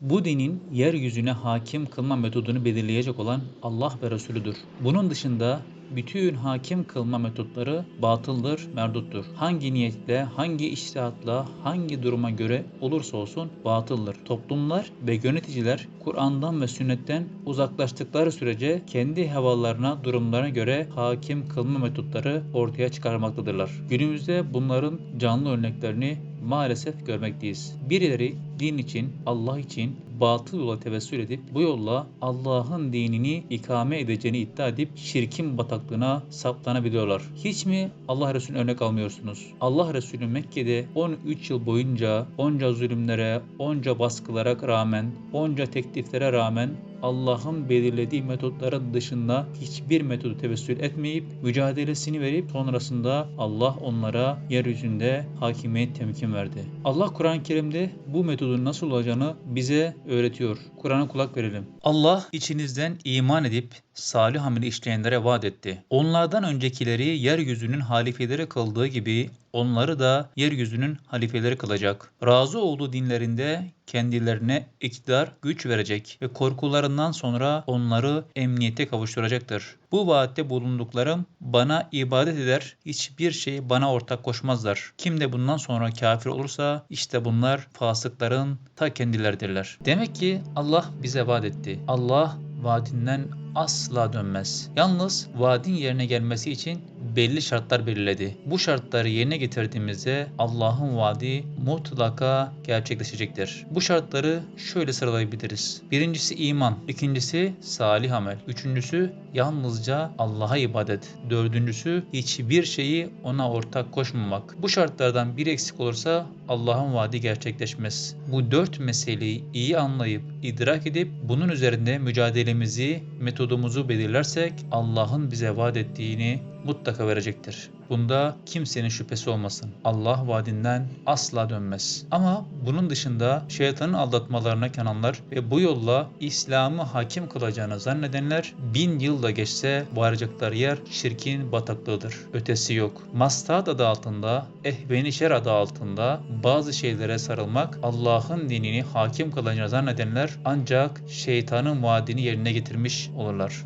Bu dinin yeryüzüne hakim kılma metodunu belirleyecek olan Allah ve Resulüdür. Bunun dışında bütün hakim kılma metotları batıldır, merduttur. Hangi niyetle, hangi iştihatla, hangi duruma göre olursa olsun batıldır. Toplumlar ve yöneticiler Kur'an'dan ve sünnetten uzaklaştıkları sürece kendi havalarına, durumlarına göre hakim kılma metotları ortaya çıkarmaktadırlar. Günümüzde bunların canlı örneklerini maalesef görmekteyiz. Birileri din için, Allah için batıl yola tevessül edip bu yolla Allah'ın dinini ikame edeceğini iddia edip şirkin bataklığına saplanabiliyorlar. Hiç mi Allah Resulü'nü örnek almıyorsunuz? Allah Resulü Mekke'de 13 yıl boyunca onca zulümlere, onca baskılara rağmen, onca tekliflere rağmen Allah'ın belirlediği metotların dışında hiçbir metodu tevessül etmeyip mücadelesini verip sonrasında Allah onlara yeryüzünde hakimiyet temkin verdi. Allah Kur'an-ı Kerim'de bu metodun nasıl olacağını bize öğretiyor. Kur'an'a kulak verelim. Allah içinizden iman edip salih amel işleyenlere vaat etti. Onlardan öncekileri yeryüzünün halifeleri kıldığı gibi onları da yeryüzünün halifeleri kılacak. Razı olduğu dinlerinde kendilerine iktidar, güç verecek ve korkularından sonra onları emniyete kavuşturacaktır. Bu vaatte bulunduklarım bana ibadet eder, hiçbir şey bana ortak koşmazlar. Kim de bundan sonra kafir olursa işte bunlar fasıkların ta kendileridirler. Demek ki Allah bize vaat etti. Allah vaadinden asla dönmez. Yalnız vaadin yerine gelmesi için belli şartlar belirledi. Bu şartları yerine getirdiğimizde Allah'ın vaadi mutlaka gerçekleşecektir. Bu şartları şöyle sıralayabiliriz. Birincisi iman, ikincisi salih amel, üçüncüsü yalnızca Allah'a ibadet, dördüncüsü hiçbir şeyi ona ortak koşmamak. Bu şartlardan biri eksik olursa Allah'ın vaadi gerçekleşmez. Bu dört meseleyi iyi anlayıp idrak edip bunun üzerinde mücadelemizi, metodumuzu belirlersek Allah'ın bize vaat ettiğini mutlaka verecektir. Bunda kimsenin şüphesi olmasın. Allah vaadinden asla dönmez. Ama bunun dışında şeytanın aldatmalarına kananlar ve bu yolla İslam'ı hakim kılacağını zannedenler bin yıl da geçse varacakları yer şirkin bataklığıdır. Ötesi yok. Maslahat adı altında, ehveni şer adı altında bazı şeylere sarılmak Allah'ın dinini hakim kılacağını zannedenler ancak şeytanın vaadini yerine getirmiş olurlar.